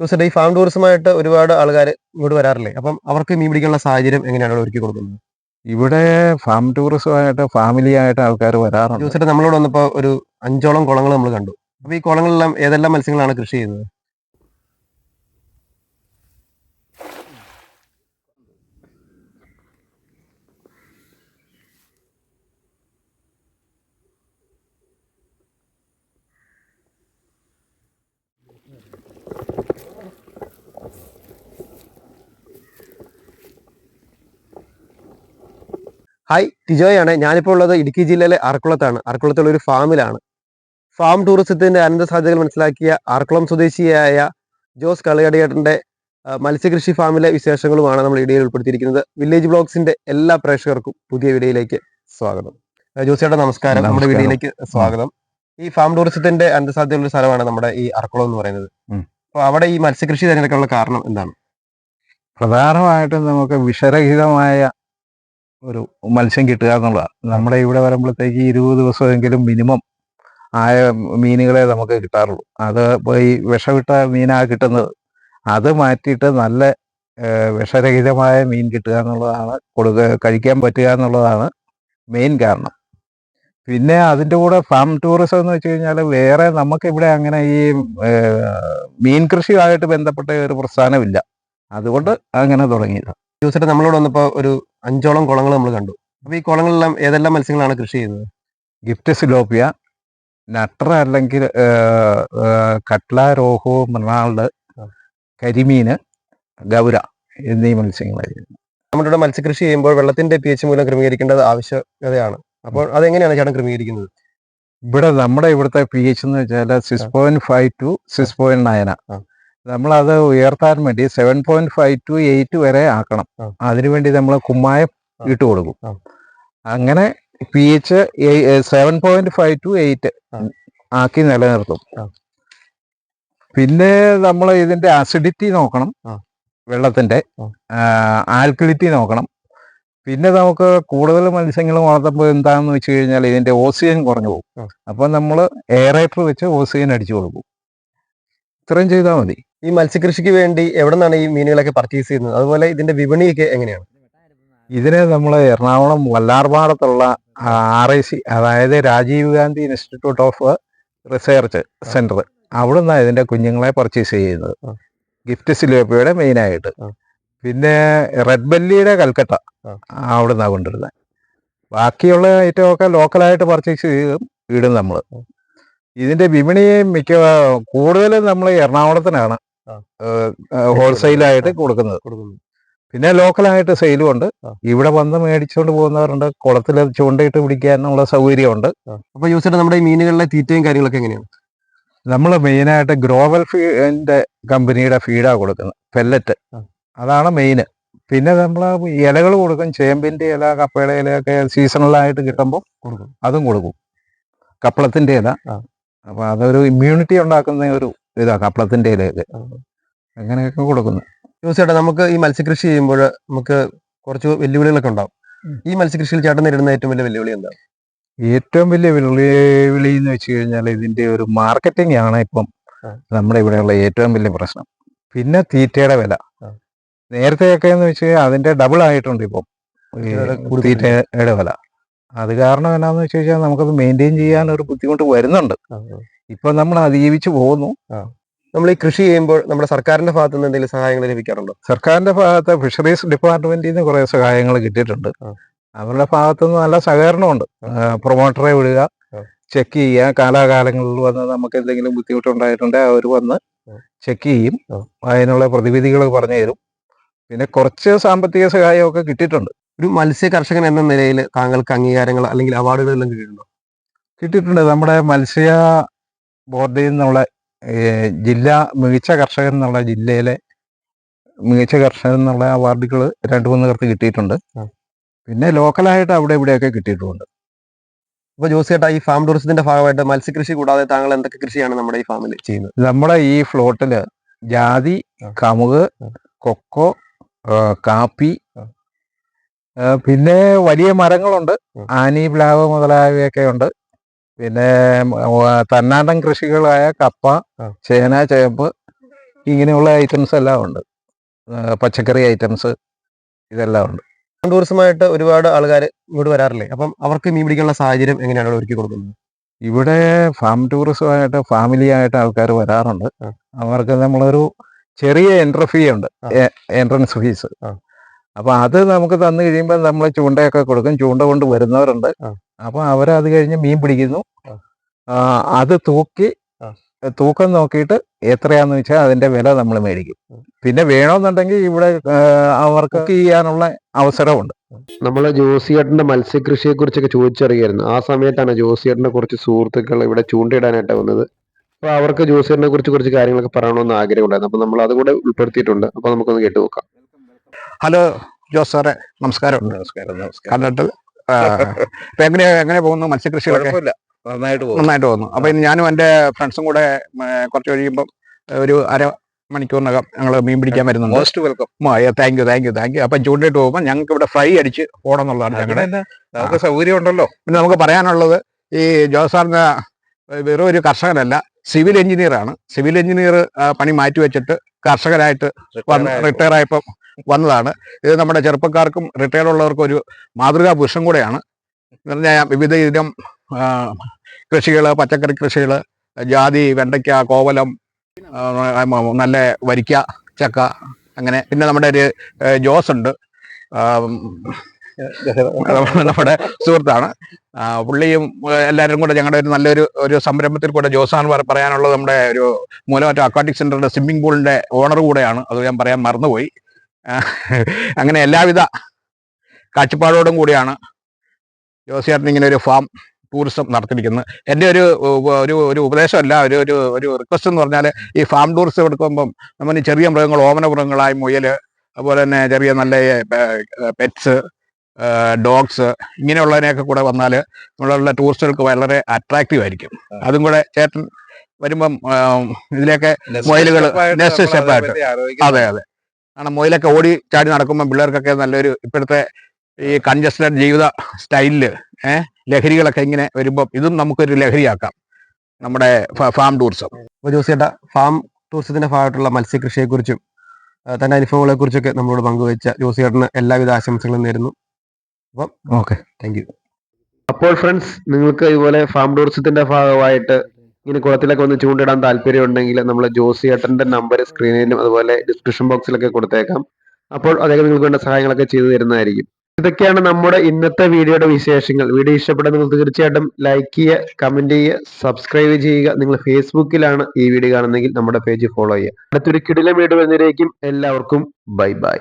ജോസേട്ടാ ഈ ഫാം ടൂറിസമായിട്ട് ഒരുപാട് ആൾക്കാർ ഇങ്ങോട്ട് വരാറില്ലേ? അപ്പം അവർക്ക് മീൻ പിടിക്കാനുള്ള സാഹചര്യം എങ്ങനെയാണ് ഒരുക്കി കൊടുക്കുന്നത്? ഇവിടെ ഫാം ടൂറിസമായിട്ട് ഫാമിലി ആയിട്ട് ആൾക്കാർ വരാറുണ്ട്. ജോസേട്ടാ നമ്മളോട് വന്നപ്പോൾ ഒരു അഞ്ചോളം കുളങ്ങൾ നമ്മൾ കണ്ടു. അപ്പൊ ഈ കുളങ്ങളെല്ലാം ഏതെല്ലാം മത്സ്യങ്ങളാണ് കൃഷി ചെയ്യുന്നത്? ഹായ് ടിജോയാണ്. ഞാനിപ്പോൾ ഉള്ളത് ഇടുക്കി ജില്ലയിലെ ആർക്കുളത്താണ്. ആർക്കുളത്തുള്ള ഒരു ഫാമിലാണ്. ഫാം ടൂറിസത്തിന്റെ അനന്ത സാധ്യതകൾ മനസ്സിലാക്കിയ ആർക്കുളം സ്വദേശിയായ ജോസ് കളിയടിയേട്ടന്റെ മത്സ്യകൃഷി ഫാമിലെ വിശേഷങ്ങളുമാണ് നമ്മൾ ഇടയിൽ ഉൾപ്പെടുത്തിയിരിക്കുന്നത്. വില്ലേജ് ബ്ലോഗ്സിന്റെ എല്ലാ പ്രേക്ഷകർക്കും പുതിയ വീഡിയോയിലേക്ക് സ്വാഗതം. ജോസിയുടെ നമസ്കാരം. നമ്മുടെ. വീഡിയോയിലേക്ക് സ്വാഗതം. ഈ ഫാം ടൂറിസത്തിന്റെ അനന്ത സാധ്യതയുള്ള സ്ഥലമാണ് നമ്മുടെ ഈ ആർക്കുളം എന്ന് പറയുന്നത്. അപ്പോൾ അപ്പൊ അവിടെ ഈ മത്സ്യകൃഷി തിരഞ്ഞെടുക്കാനുള്ള കാരണം എന്താണ്? പ്രധാനമായിട്ടും നമുക്ക് വിഷരഹിതമായ ഒരു മത്സ്യം കിട്ടുക എന്നുള്ളതാണ് നമ്മുടെ ഇവിടെ വരുമ്പോഴത്തേക്ക് ഇരുപത് ദിവസമെങ്കിലും മിനിമം ആയ മീനുകളെ നമുക്ക് കിട്ടാറുള്ളൂ. അത് ഈ വിഷമിട്ട മീനാണ് കിട്ടുന്നത്. അത് മാറ്റിയിട്ട് നല്ല വിഷരഹിതമായ മീൻ കിട്ടുക എന്നുള്ളതാണ് കൊടുക്ക കഴിക്കാൻ പറ്റുക എന്നുള്ളതാണ് മെയിൻ കാരണം. പിന്നെ അതിന്റെ കൂടെ ഫാം ടൂറിസം എന്ന് വെച്ച് കഴിഞ്ഞാൽ വേറെ നമുക്കിവിടെ അങ്ങനെ ഈ മീൻ കൃഷിയുമായിട്ട് ബന്ധപ്പെട്ട ഒരു പ്രസ്ഥാനമില്ല. അതുകൊണ്ട് അങ്ങനെ തുടങ്ങിയത്. ചേട്ടാ നമ്മളോട് വന്നപ്പോൾ ഒരു അഞ്ചോളം കുളങ്ങൾ നമ്മൾ കണ്ടു. അപ്പൊ ഈ കുളങ്ങളെല്ലാം ഏതെല്ലാം മത്സ്യങ്ങളാണ് കൃഷി ചെയ്യുന്നത്? ഗിഫ്റ്റ് സിലോപ്പിയ നട്ടർ അല്ലെങ്കിൽ കട്ല രോഹു മൃണാൾഡ് കരിമീന് ഗൗര എന്നീ മത്സ്യങ്ങളായിരുന്നു നമ്മുടെ ഇവിടെ മത്സ്യകൃഷി ചെയ്യുമ്പോൾ വെള്ളത്തിന്റെ പി എച്ച് മൂലം ക്രമീകരിക്കേണ്ടത് ആവശ്യകതയാണ്. അപ്പോൾ അതെങ്ങനെയാണ് ചേട്ടൻ ക്രമീകരിക്കുന്നത്? ഇവിടെ നമ്മുടെ ഇവിടുത്തെ പി എച്ച് എന്ന് വെച്ചാൽ six point five to six point nine ആ. നമ്മളത് ഉയർത്താൻ വേണ്ടി seven point five to eight വരെ ആക്കണം. അതിനു അതിനുവേണ്ടി നമ്മൾ കുമ്മായം ഇട്ട് കൊടുക്കും. അങ്ങനെ P H seven point five to eight ആക്കി നിലനിർത്തും. പിന്നെ നമ്മൾ ഇതിന്റെ അസിഡിറ്റി നോക്കണം. വെള്ളത്തിന്റെ. ആൽക്കലിറ്റി നോക്കണം. പിന്നെ നമുക്ക് കൂടുതൽ മത്സ്യങ്ങൾ വളർത്തുമ്പോൾ എന്താണെന്ന് വെച്ച് കഴിഞ്ഞാൽ ഇതിന്റെ ഓക്സിജൻ കുറഞ്ഞു പോകും. അപ്പം അപ്പൊ നമ്മൾ എയറേറ്റർ വെച്ച് ഓക്സിജൻ അടിച്ചു കൊടുക്കും. ഇത്രയും ചെയ്താൽ മതി. ഈ മത്സ്യകൃഷിക്ക് വേണ്ടി എവിടെ നിന്നാണ് ഈ മീനുകളൊക്കെ പർച്ചേസ് ചെയ്യുന്നത്? അതുപോലെ ഇതിന്റെ വിപണിയൊക്കെ എങ്ങനെയാണ്? ഇതിനെ നമ്മൾ എറണാകുളം വല്ലാർപാടത്തുള്ള ആർ ഐ സി അതായത് Rajiv Gandhi institute of research centre അവിടെ നിന്നാണ് ഇതിന്റെ കുഞ്ഞുങ്ങളെ പർച്ചേസ് ചെയ്യുന്നത്. ഗിഫ്റ്റ് സിലോപ്പിയുടെ മെയിനായിട്ട് പിന്നെ റെഡ് ബെല്ലിയുടെ കൽക്കട്ട അവിടെ നിന്നാണ് കൊണ്ടുവരുന്നത് ബാക്കിയുള്ള ഐറ്റമൊക്കെ ലോക്കലായിട്ട് പർച്ചേസ് ചെയ്ത് ഇടും നമ്മൾ ഇതിന്റെ വിപണി മിക്ക കൂടുതലും നമ്മൾ എറണാകുളത്തിനാണ്. ഹോൾസെയിലായിട്ട് കൊടുക്കുന്നത്. പിന്നെ ലോക്കലായിട്ട് സെയിലും ഉണ്ട് ഇവിടെ വന്ന് മേടിച്ചുകൊണ്ട് പോകുന്നവരുണ്ട്. കുളത്തിൽ ചൂണ്ടയിട്ട് പിടിക്കാനുള്ള സൗകര്യമുണ്ട്. അപ്പൊ യൂസ് നമ്മുടെ മീനുകളിലെ തീറ്റയും കാര്യങ്ങളൊക്കെ എങ്ങനെയാണ് നമ്മൾ മെയിനായിട്ട് ഗ്രോവൽ ഫീഡിന്റെ കമ്പനിയുടെ ഫീഡാണ് കൊടുക്കുന്നത്. പെല്ലറ്റ്. അതാണ് മെയിന്. പിന്നെ നമ്മൾ ഇലകൾ കൊടുക്കും. ചേമ്പിന്റെ ഇല കപ്പയുടെ ഇലയൊക്കെ സീസണലായിട്ട് കിട്ടുമ്പോൾ കൊടുക്കും. അതും കൊടുക്കും. കപ്പളത്തിന്റെ ഇല. അപ്പൊ അതൊരു ഇമ്മ്യൂണിറ്റി ഉണ്ടാക്കുന്ന ഒരു ഇതാ. കപ്പളത്തിന്റെ ഇലയൊക്കെ. അങ്ങനെയൊക്കെ കൊടുക്കുന്നു. ചേട്ടാ നമുക്ക് ഈ മത്സ്യകൃഷി ചെയ്യുമ്പോൾ നമുക്ക് കുറച്ച് വെല്ലുവിളികളൊക്കെ ഉണ്ടാവും. ഈ മത്സ്യകൃഷിയിൽ ചേട്ടൻ നേരിടുന്ന ഏറ്റവും വലിയ വെല്ലുവിളി എന്താണ് ഏറ്റവും വലിയ വെല്ലുവിളി എന്ന് വെച്ച് കഴിഞ്ഞാൽ ഇതിന്റെ ഒരു മാർക്കറ്റിംഗ് ആണ് ഇപ്പം നമ്മുടെ ഇവിടെയുള്ള ഏറ്റവും വലിയ പ്രശ്നം. പിന്നെ തീറ്റയുടെ വില. നേരത്തെയൊക്കെ എന്ന് വെച്ച് കഴിഞ്ഞാൽ അതിന്റെ ഡബിൾ ആയിട്ടുണ്ട് ഇപ്പം. തീറ്റയുടെ വില അത് കാരണം എന്നാന്ന് വെച്ച് കഴിഞ്ഞാൽ നമുക്കത് മെയിന്റെയിൻ ചെയ്യാൻ ഒരു ബുദ്ധിമുട്ട് വരുന്നുണ്ട്. ഇപ്പൊ നമ്മൾ അതിജീവിച്ചു പോകുന്നു. നമ്മൾ ഈ കൃഷി ചെയ്യുമ്പോൾ നമ്മുടെ സർക്കാരിന്റെ ഭാഗത്ത് നിന്ന് എന്തെങ്കിലും സഹായങ്ങൾ ലഭിക്കാറുണ്ടോ? സർക്കാരിന്റെ ഭാഗത്ത് ഫിഷറീസ് ഡിപ്പാർട്ട്മെന്റിൽ നിന്ന് കുറെ സഹായങ്ങൾ കിട്ടിയിട്ടുണ്ട്. അവരുടെ ഭാഗത്തു നിന്ന് നല്ല സഹകരണമുണ്ട്. പ്രൊമോട്ടറെ വിടുക ചെക്ക് ചെയ്യുക കാലാകാലങ്ങളിൽ വന്ന് നമുക്ക് എന്തെങ്കിലും ബുദ്ധിമുട്ടുണ്ടായിട്ടുണ്ടെങ്കിൽ അവർ വന്ന് ചെക്ക് ചെയ്യും. അതിനുള്ള പ്രതിവിധികൾ പറഞ്ഞു തരും. പിന്നെ കുറച്ച് സാമ്പത്തിക സഹായമൊക്കെ കിട്ടിയിട്ടുണ്ട്. ഒരു മത്സ്യ കർഷകൻ എന്ന നിലയിൽ താങ്കൾക്ക് അംഗീകാരങ്ങൾ അല്ലെങ്കിൽ അവാർഡുകളെല്ലാം കിട്ടിയിട്ടുണ്ടോ? കിട്ടിയിട്ടുണ്ട്. നമ്മുടെ മത്സ്യ ബോർഡിൽ നിന്നുള്ള ജില്ലാ മികച്ച കർഷകൻ എന്നുള്ള ജില്ലയിലെ മികച്ച കർഷകൻ എന്നുള്ള അവാർഡുകൾ രണ്ട് മൂന്ന് പേർക്ക് കിട്ടിയിട്ടുണ്ട്. പിന്നെ ലോക്കലായിട്ട് അവിടെ ഇവിടെയൊക്കെ കിട്ടിയിട്ടുണ്ട്. അപ്പോൾ ജോസിയേട്ടാ ഈ ഫാം ടൂറിസത്തിന്റെ ഭാഗമായിട്ട് മത്സ്യകൃഷി കൂടാതെ താങ്കൾ എന്തൊക്കെ കൃഷിയാണ് നമ്മുടെ ഈ ഫാമിൽ ചെയ്യുന്നത്? നമ്മുടെ ഈ ഫ്ലോട്ടിൽ ജാതി. കമുക് കൊക്കോ കാപ്പി പിന്നെ വലിയ മരങ്ങളുണ്ട്. ആനി പ്ലാവ് മുതലായവയൊക്കെ ഉണ്ട്. പിന്നെ ഉം, തന്നാണ്ടൻ കൃഷികളായ കപ്പ ചേന ചേമ്പ് ഇങ്ങനെയുള്ള ഐറ്റംസ് എല്ലാം ഉണ്ട്. പച്ചക്കറി ഐറ്റംസ് ഇതെല്ലാം ഉണ്ട്. ടൂറിസമായിട്ട് ഒരുപാട് ആൾക്കാർ ഇങ്ങോട്ട് വരാറില്ലേ? അപ്പം അവർക്ക് മീൻ പിടിക്കാനുള്ള സാഹചര്യം എങ്ങനെയാണ്? ഒരുക്കി കൊടുക്കുന്നത്? ഇവിടെ ഫാം ടൂറിസമായിട്ട് ഫാമിലി ആയിട്ട് ആൾക്കാർ വരാറുണ്ട്. അവർക്ക് നമ്മളൊരു ചെറിയ എൻട്രി ഫീ ഉണ്ട്. Entrance fees. അപ്പൊ അത് നമുക്ക് തന്നു കഴിയുമ്പോൾ നമ്മൾ ചൂണ്ടയൊക്കെ കൊടുക്കും. ചൂണ്ട കൊണ്ട് വരുന്നവരുണ്ട്. അപ്പൊ അവരത് കഴിഞ്ഞ് മീൻ പിടിക്കുന്നു. അത് തൂക്കി. തൂക്കം നോക്കിയിട്ട് എത്രയാന്ന് വെച്ചാൽ അതിന്റെ വില നമ്മൾ മേടിക്കും. പിന്നെ വേണമെന്നുണ്ടെങ്കിൽ ഇവിടെ അവർക്ക് ചെയ്യാനുള്ള അവസരമുണ്ട്. നമ്മൾ ജോസിയേട്ടന്റെ മത്സ്യകൃഷിയെ കുറിച്ചൊക്കെ ചോദിച്ചറിയായിരുന്നു. ആ സമയത്താണ് ജോസിയേട്ടന്റെ കുറച്ച് സുഹൃത്തുക്കൾ ഇവിടെ ചൂണ്ടയിടാനായിട്ട് വന്നത്. അപ്പൊ അവർക്ക് ജോസിയേട്ടനെ കുറിച്ച് കുറച്ച് കാര്യങ്ങളൊക്കെ പറയണമെന്ന് ആഗ്രഹമുണ്ടായിരുന്നു. അപ്പൊ നമ്മൾ അതുകൂടെ ഉൾപ്പെടുത്തിയിട്ടുണ്ട്. അപ്പൊ നമുക്കൊന്ന് കേട്ടു നോക്കാം. ഹലോ ജോസ് സാറേ നമസ്കാരം. നമസ്കാരം നമസ്കാരം. കണ്ടിട്ട് ഇപ്പൊ എങ്ങനെ എങ്ങനെ പോകുന്നു? മത്സ്യകൃഷികളൊക്കെ നന്നായിട്ട് പോകും നന്നായിട്ട് പോകുന്നു. അപ്പൊ ഇനി ഞാനും എന്റെ ഫ്രണ്ട്സും കൂടെ കുറച്ച് കഴിയുമ്പോൾ ഒരു അര മണിക്കൂറിനകം ഞങ്ങൾ മീൻ പിടിക്കാൻ വരുന്നുണ്ട്. Most welcome thank you thank you thank you അപ്പൊ ചൂണ്ടിട്ട് പോകുമ്പോൾ ഞങ്ങൾക്ക് ഇവിടെ ഫ്രൈ അടിച്ച് പോകണം എന്നുള്ളതാണ് ഞങ്ങളുടെ നമുക്ക് സൗകര്യം ഉണ്ടല്ലോ പിന്നെ നമുക്ക് പറയാനുള്ളത് ഈ ജോസ് സാറിന് വെറും ഒരു കർഷകനല്ല സിവിൽ എഞ്ചിനീയർ ആണ് സിവിൽ എഞ്ചിനീയർ പണി മാറ്റി വെച്ചിട്ട് കർഷകരായിട്ട് റിട്ടയർ ആയപ്പോൾ വന്നതാണ്. ഇത് നമ്മുടെ ചെറുപ്പക്കാർക്കും റിട്ടയർഡ് ഉള്ളവർക്കും ഒരു മാതൃകാ പുരുഷം കൂടെയാണ്. എന്ന് പറഞ്ഞാൽ വിവിധ ഇനം കൃഷികൾ പച്ചക്കറി കൃഷികൾ ജാതി വെണ്ടയ്ക്ക കോവലം നല്ല വരിക്ക ചക്ക അങ്ങനെ. പിന്നെ നമ്മുടെ ഒരു ജോസ് ഉണ്ട്. നമ്മുടെ സുഹൃത്താണ്. പുള്ളിയും എല്ലാവരും കൂടെ ഞങ്ങളുടെ ഒരു നല്ലൊരു ഒരു സംരംഭത്തിൽ കൂടെ ജോസാണ് പറയാനുള്ളത് നമ്മുടെ ഒരു മൂലമറ്റ അക്വാട്ടിക് സെന്ററിന്റെ സ്വിമ്മിംഗ് പൂളിന്റെ ഓണർ കൂടെയാണ്. അത് ഞാൻ പറയാൻ മറന്നുപോയി. അങ്ങനെ എല്ലാവിധ കാഴ്ചപ്പാടോടും കൂടിയാണ് ജോസിയാട്ടൻ ഇങ്ങനെ ഒരു ഫാം ടൂറിസം നടത്തിയിരിക്കുന്നത്. എന്റെ ഒരു ഒരു ഒരു ഉപദേശമല്ല ഒരു ഒരു ഒരു റിക്വസ്റ്റ് എന്ന് പറഞ്ഞാൽ ഈ ഫാം ടൂറിസം എടുക്കുമ്പം നമ്മൾ ചെറിയ മൃഗങ്ങൾ ഓമന മൃഗങ്ങളായി മുയൽ അതുപോലെ തന്നെ ചെറിയ നല്ല പെറ്റ്സ് ഡോഗ്സ് ഇങ്ങനെയുള്ളതിനെയൊക്കെ കൂടെ വന്നാൽ നമ്മളുള്ള ടൂറിസ്റ്റുകൾക്ക് വളരെ അട്രാക്റ്റീവ് ആയിരിക്കും. അതും കൂടെ ചേട്ടൻ വരുമ്പം ഇതിലേക്ക് മുയലുകൾ നെക്സ്റ്റ് സ്റ്റെപ്പായിട്ട് അതെ അതെ. കാരണം മുതലൊക്കെ ഓടി ചാടി നടക്കുമ്പോൾ പിള്ളേർക്കൊക്കെ നല്ലൊരു ഇപ്പോഴത്തെ ഈ കൺജസ്റ്റഡ് ജീവിത സ്റ്റൈലിൽ ഏഹ് ലഹരികളൊക്കെ ഇങ്ങനെ വരുമ്പോൾ ഇതും നമുക്കൊരു ലഹരിയാക്കാം. നമ്മുടെ ഫാം ടൂറിസം. ഒരു ദിവസേട്ട ഫാം ടൂറിസത്തിന്റെ ഭാഗമായിട്ടുള്ള മത്സ്യകൃഷിയെ കുറിച്ചും തന്റെ അനുഭവങ്ങളെ കുറിച്ചൊക്കെ നമ്മളോട് പങ്കുവച്ച ജോസിയേട്ടന് എല്ലാവിധ ആശംസകളും നേരുന്നു. അപ്പം ഓക്കെ. Thank you. അപ്പോൾ ഫ്രണ്ട്സ് നിങ്ങൾക്ക് ഇതുപോലെ ഫാം ടൂറിസത്തിന്റെ ഭാഗമായിട്ട് ഇങ്ങനെ കുളത്തിലൊക്കെ വന്ന് ചൂണ്ടിടാൻ താല്പര്യം ഉണ്ടെങ്കിൽ നമ്മൾ ജോസിയേട്ടന്റെ നമ്പർ സ്ക്രീനിലും അതുപോലെ ഡിസ്ക്രിപ്ഷൻ ബോക്സിലൊക്കെ കൊടുത്തേക്കാം. അപ്പോൾ അദ്ദേഹം നിങ്ങൾക്ക് വേണ്ട സഹായങ്ങളൊക്കെ ചെയ്തു തരുന്നതായിരിക്കും. ഇതൊക്കെയാണ് നമ്മുടെ ഇന്നത്തെ വീഡിയോയുടെ വിശേഷങ്ങൾ. വീഡിയോ ഇഷ്ടപ്പെട്ടെങ്കിൽ നിങ്ങൾ തീർച്ചയായിട്ടും ലൈക്ക് ചെയ്യുക കമന്റ് ചെയ്യുക സബ്സ്ക്രൈബ് ചെയ്യുക. നിങ്ങൾ ഫേസ്ബുക്കിലാണ് ഈ വീഡിയോ കാണുന്നതെങ്കിൽ നമ്മുടെ പേജ് ഫോളോ ചെയ്യുക. അടുത്തൊരു കിടിലം വീഡിയോ വരുന്നതിലേക്കും എല്ലാവർക്കും ബൈ ബൈ